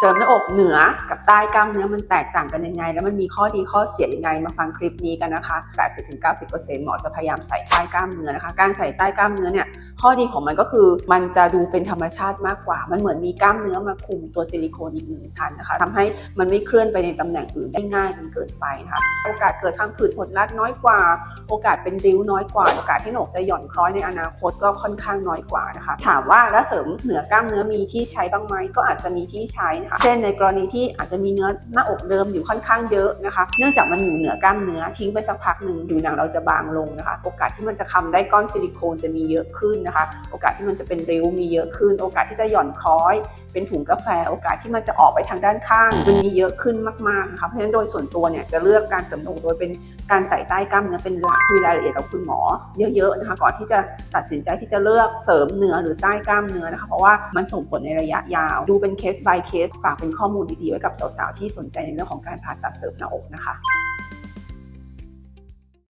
เสริมหน้าอกเหนือกับใต้กล้ามเนื้อมันแตกต่างกันยังไง แล้วมันมีข้อดีข้อเสียยังไงมาฟังคลิปนี้กันนะคะ 80-90%หมอจะพยายามใส่ใต้กล้ามเนื้อนะคะ การใส่ใต้กล้ามเนื้อเนี่ยข้อดีของมันก็คือมันจะดูเป็นธรรมชาติมากกว่า มันเหมือนมีกล้ามเนื้อมาคุมตัวซิลิโคนอีกหนึ่งชั้นนะคะทำให้มันไม่เคลื่อนไปในตำแหน่งอื่นได้ง่ายจนเกินไปนะคะโอกาสเกิดทางผืดหดรัดน้อยกว่า โอกาสเป็นริ้วน้อยกว่า โอกาสที่หนกจะหย่อนคล้อยในอนาคตก็ค่อนข้างน้อยกว่านะคะ ถามว่าแล้วเสริมเหนือกล้ามเนื้อมีที่ใช้บ้างไหมก็อาจจะมีที่ใช้นะคะเช่นในกรณีที่อาจจะมีเนื้อหน้าอกเดิมอยู่ค่อนข้างเยอะนะคะ เนื่องจากมันอยู่เหนือกล้ามเนื้อทิ้งไปสักพักหนึ่งผิวหนังเราจะบางลงนะคะ โอกาสที่มันจะคำได้ก้อนซิลิโคนจะมีเยอะขึ้นนะคะ โอกาสที่มันจะเป็นริ้วมีเยอะขึ้น โอกาสที่จะหย่อนคล้อยเป็นถุงกาแฟโอกาสที่มันจะออกไปทางด้านข้างมันมีเยอะขึ้นมากๆนะคะเพราะฉะนั้นโดยส่วนตัวเนี่ยจะเลือกการเสริมน้าอกโดยเป็นการใส่ใต้กล้ามเนื้อเป็นหลักคุยรายละเอียดกับคุณหมอ เยอะๆนะคะก่อนที่จะตัดสินใจที่จะเลือกเสริมเนื้อหรือใต้กล้ามเนื้อนะคะเพราะว่ามันส่งผลในระยะยาว ดูเป็นเคส by เคสฝากเป็นข้อมูลดีๆไว้กับสาวๆที่สนใจในเรื่องของการผ่าตัดเสริมหน้าอกนะคะ